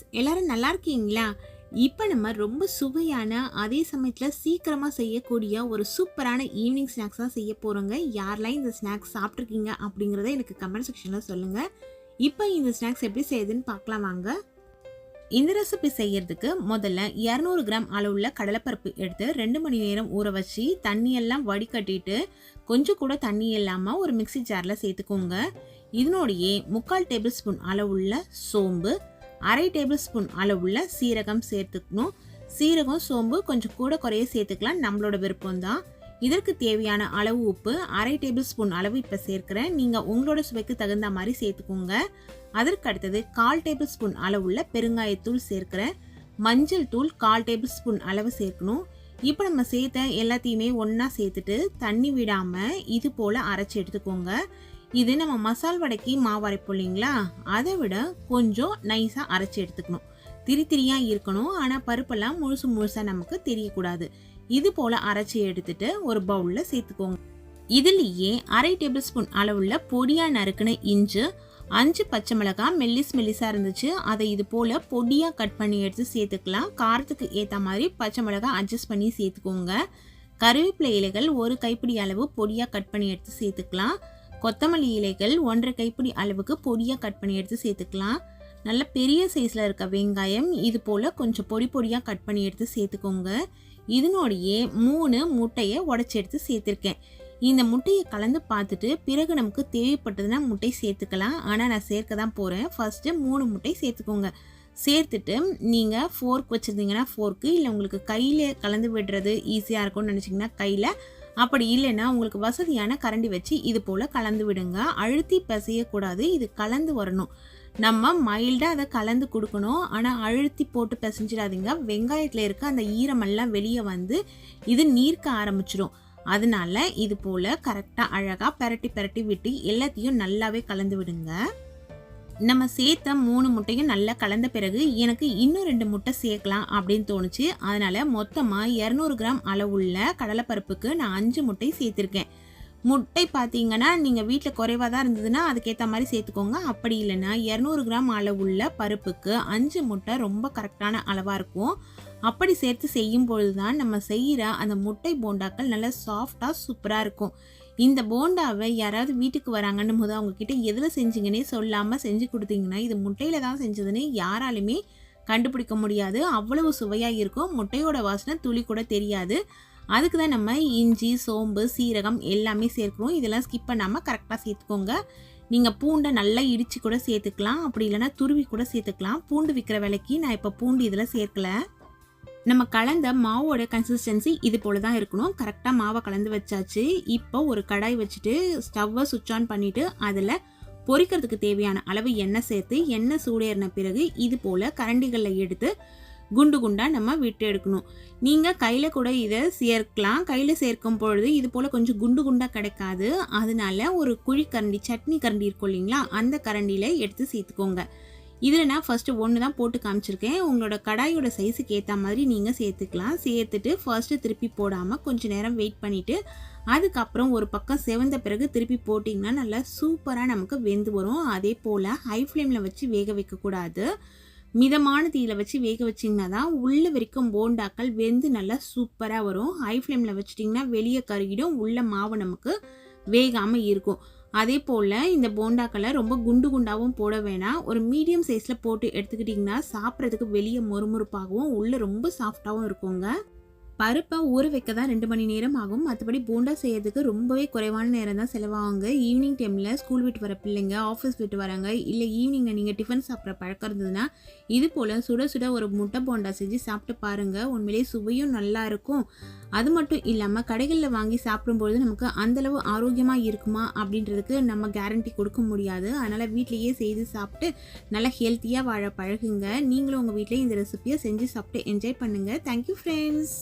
Friends எல்லாரும் நல்லா இருக்கீங்களா? இப்போ நம்ம ரொம்ப சுவையான அதே சமயத்தில் சீக்கிரமாக செய்யக்கூடிய ஒரு சூப்பரான ஈவினிங் ஸ்நாக்ஸ் தான் செய்ய போகிறோங்க யாரெல்லாம் இந்த ஸ்நாக்ஸ் சாப்பிட்ருக்கீங்க அப்படிங்கிறத எனக்கு கமெண்ட் செக்ஷனில் சொல்லுங்கள் இப்போ இந்த ஸ்நாக்ஸ் எப்படி செய்யுதுன்னு பார்க்கலாம் வாங்க. இந்த ரெசிபி செய்யறதுக்கு முதல்ல இரநூறு கிராம் அளவுள்ள கடலைப்பருப்பு எடுத்து ரெண்டு மணி நேரம் ஊற வச்சு தண்ணியெல்லாம் வடிகட்டிட்டு கொஞ்சம் கூட தண்ணி இல்லாமல் ஒரு மிக்ஸி ஜாரில் சேர்த்துக்கோங்க. இதனோடையே முக்கால் டேபிள் ஸ்பூன் அளவுள்ள சோம்பு அரை டேபிள் ஸ்பூன் அளவுள்ள சீரகம் சேர்த்துக்கணும். சீரகம் சோம்பு கொஞ்சம் கூட குறைய சேர்த்துக்கலாம். நம்மளோட விருப்பம் தான் இதற்கு தேவையான அளவு உப்பு அரை டேபிள் ஸ்பூன் அளவு இப்போ சேர்க்குறேன். நீங்கள் உங்களோட சுவைக்கு தகுந்த மாதிரி சேர்த்துக்கோங்க. அதற்கு அடுத்தது கால் டேபிள் ஸ்பூன் அளவுள்ள பெருங்காயத்தூள் சேர்க்குறேன். மஞ்சள் தூள் கால் டேபிள் ஸ்பூன் அளவு சேர்க்கணும். இப்போ நம்ம சேர்த்த எல்லாத்தையுமே ஒன்றா சேர்த்துட்டு தண்ணி விடாமல் இது போல் அரைச்சி எடுத்துக்கோங்க. இது நம்ம மசால் வடைக்கு மாவு அரைப்போம் இல்லைங்களா? அதை விட கொஞ்சம் நைஸாக அரைச்சி எடுத்துக்கணும். திரி திரியாக இருக்கணும். ஆனால் பருப்பெல்லாம் முழுசு முழுசாக நமக்கு தெரியக்கூடாது. இது போல் அரைச்சி எடுத்துட்டு ஒரு பவுலில் சேர்த்துக்கோங்க. இதுலேயே அரை டேபிள் ஸ்பூன் அளவுள்ள பொடியாக நறுக்கின இஞ்சி அஞ்சு பச்சை மிளகாய் மெல்லிஸ் மெல்லிஸாக இருந்துச்சு. அதை இது போல் பொடியாக கட் பண்ணி எடுத்து சேர்த்துக்கலாம். காரத்துக்கு ஏற்ற மாதிரி பச்சை மிளகாய் அட்ஜஸ்ட் பண்ணி சேர்த்துக்கோங்க. கருவேப்பிலை இலைகள் ஒரு கைப்பிடி அளவு பொடியாக கட் பண்ணி எடுத்து சேர்த்துக்கலாம். கொத்தமல்லி இலைகள் ஒன்றரை கைப்பிடி அளவுக்கு பொடியாக கட் பண்ணி எடுத்து சேர்த்துக்கலாம். நல்ல பெரிய சைஸில் இருக்க வெங்காயம் இது போல் கொஞ்சம் பொடி பொடியாக கட் பண்ணி எடுத்து சேர்த்துக்கோங்க. இதனோடையே மூணு முட்டையை உடச்சி எடுத்து சேர்த்துருக்கேன். இந்த முட்டையை கலந்து பார்த்துட்டு பிறகு நமக்கு தேவைப்பட்டதுன்னா முட்டை சேர்த்துக்கலாம். ஆனால் நான் சேர்க்க தான் போகிறேன் ஃபஸ்ட்டு மூணு முட்டை சேர்த்துக்கோங்க. சேர்த்துட்டு நீங்கள் ஃபோர்க் வச்சுருந்தீங்கன்னா ஃபோர்க்கு இல்லை உங்களுக்கு கையில் கலந்து விடுறது ஈஸியாக இருக்கும்னு நினச்சிங்கன்னா கையில் அப்படி இல்லைன்னா உங்களுக்கு வசதியான கரண்டி வச்சு இது போல் கலந்து விடுங்க. அழுத்தி பிசையக்கூடாது. இது கலந்து வரணும். நம்ம மைல்டாக அதை கலந்து கொடுக்கணும். ஆனால் அழுத்தி போட்டு பிசைஞ்சிடாதீங்க. வெங்காயத்தில் இருக்க அந்த ஈரமெல்லாம் வெளியே வந்து இது நீர்க்க ஆரம்பிச்சிடும் அதனால இது போல் கரெக்டாக அழகாக பெரட்டி பெரட்டி விட்டு எல்லாத்தையும் நல்லாவே கலந்து விடுங்க. நம்ம சேர்த்த மூணு முட்டையும் நல்லா கலந்த பிறகு எனக்கு இன்னும் ரெண்டு முட்டை சேர்க்கலாம் அப்படின்னு தோணுச்சு. அதனால் மொத்தமாக இரநூறு கிராம் அளவுள்ள கடலைப்பருப்புக்கு நான் அஞ்சு முட்டை சேர்த்துருக்கேன். முட்டை பார்த்தீங்கன்னா நீங்கள் வீட்டில் குறைவாக தான் இருந்ததுன்னா அதுக்கேற்ற மாதிரி சேர்த்துக்கோங்க. அப்படி இல்லைன்னா இரநூறு கிராம் அளவுள்ள பருப்புக்கு அஞ்சு முட்டை ரொம்ப கரெக்டான அளவாக இருக்கும். அப்படி சேர்த்து செய்யும் பொழுது தான் நம்ம செய்கிற அந்த முட்டை போண்டாக்கள் நல்லா சாஃப்டாக சூப்பராக இருக்கும். இந்த போண்டாவை யாராவது வீட்டுக்கு வராங்கன்னு போது அவங்கக்கிட்ட எதில் செஞ்சீங்கன்னே சொல்லாமல் செஞ்சு கொடுத்தீங்கன்னா இது முட்டையில் தான் செஞ்சதுன்னு யாராலுமே கண்டுபிடிக்க முடியாது. அவ்வளவு சுவையாக இருக்கும். முட்டையோட வாசனை துளி கூட தெரியாது. அதுக்கு தான் நம்ம இஞ்சி சோம்பு சீரகம் எல்லாமே சேர்க்குறோம். இதெல்லாம் ஸ்கிப் பண்ணாமல் கரெக்டாக சேர்த்துக்கோங்க. நீங்கள் பூண்டை நல்லா இடித்து கூட சேர்த்துக்கலாம். அப்படி இல்லைனா துருவி கூட சேர்த்துக்கலாம். பூண்டு விற்கிற விலைக்கு நான் இப்போ பூண்டு இதில் சேர்க்கலை. நம்ம கலந்த மாவோட கன்சிஸ்டன்சி இது போல தான் இருக்கணும் கரெக்டாக மாவை கலந்து வச்சாச்சு. இப்போ ஒரு கடாய் வச்சுட்டு ஸ்டவ்வை சுவிட்ச் ஆன் பண்ணிவிட்டு அதில் பொரிக்கிறதுக்கு தேவையான அளவு எண்ணெய் சேர்த்து எண்ணெய் சூடேறின பிறகு இது போல் கரண்டிகளில் எடுத்து குண்டு குண்டாக நம்ம விட்டு எடுக்கணும். நீங்கள் கையில் கூட இதை சேர்க்கலாம். கையில் சேர்க்கும் பொழுது இது போல் கொஞ்சம் குண்டு குண்டாக கிடைக்காது. அதனால ஒரு குழி கரண்டி சட்னி கரண்டி இருக்கும் இல்லைங்களா? அந்த கரண்டியில் எடுத்து சேர்த்துக்கோங்க. இதில் நான் ஃபஸ்ட்டு ஒன்று தான் போட்டு காமிச்சிருக்கேன். உங்களோட கடாயோட சைஸுக்கு ஏற்ற மாதிரி நீங்கள் சேர்த்துக்கலாம். சேர்த்துட்டு ஃபர்ஸ்ட்டு திருப்பி போடாமல் கொஞ்சம் நேரம் வெயிட் பண்ணிவிட்டு அதுக்கப்புறம் ஒரு பக்கம் செவந்த பிறகு திருப்பி போட்டிங்கன்னா நல்லா சூப்பராக நமக்கு வெந்து வரும். அதே போல் ஹை ஃப்ளேமில் வச்சு வேக வைக்கக்கூடாது. மிதமான தீயில் வச்சு வேக வச்சிங்கன்னா தான் உள்ளே வரைக்கும் போண்டாக்கள் வெந்து நல்லா சூப்பராக வரும். ஹை ஃப்ளேமில் வச்சிட்டிங்கன்னா வெளியே கருகிடும். உள்ள மாவு நமக்கு வேகாமல் இருக்கும். அதே போல் இந்த போண்டாக்களை ரொம்ப குண்டு குண்டாகவும் போட வேணாம். ஒரு மீடியம் சைஸில் போட்டு எடுத்துக்கிட்டிங்கன்னா சாப்பிட்றதுக்கு வெளியே மொறுமொறுப்பாகவும் உள்ளே ரொம்ப சாஃப்டாகவும் இருக்குங்க. பருப்பை ஊற வைக்க தான் ரெண்டு மணி நேரம் ஆகும். மற்றபடி போண்டா செய்யறதுக்கு ரொம்பவே குறைவான நேரம் தான் செலவாகுங்க. ஈவினிங் டைமில் ஸ்கூல் விட்டு வர பிள்ளைங்க ஆஃபீஸ் விட்டு வராங்க இல்லை ஈவினிங்கில் நீங்கள் டிஃபன் சாப்பிட்ற பழக்கம் இருந்ததுன்னா இது போல் சுட சுட ஒரு முட்டை போண்டா செஞ்சு சாப்பிட்டு பாருங்கள் உண்மையிலேயே சுவையும் நல்லா இருக்கும். அது மட்டும் இல்லாமல் கடைகளில் வாங்கி சாப்பிடும்பொழுது நமக்கு அந்தளவு ஆரோக்கியமாக இருக்குமா அப்படின்றதுக்கு நம்ம கேரண்டி கொடுக்க முடியாது. அதனால் வீட்லேயே செய்து சாப்பிட்டு நல்லா ஹெல்த்தியாக வாழ பழகுங்க. நீங்களும் உங்கள் வீட்டிலேயே இந்த ரெசிபியை செஞ்சு சாப்பிட்டு என்ஜாய் பண்ணுங்கள் தேங்க்யூ ஃப்ரெண்ட்ஸ்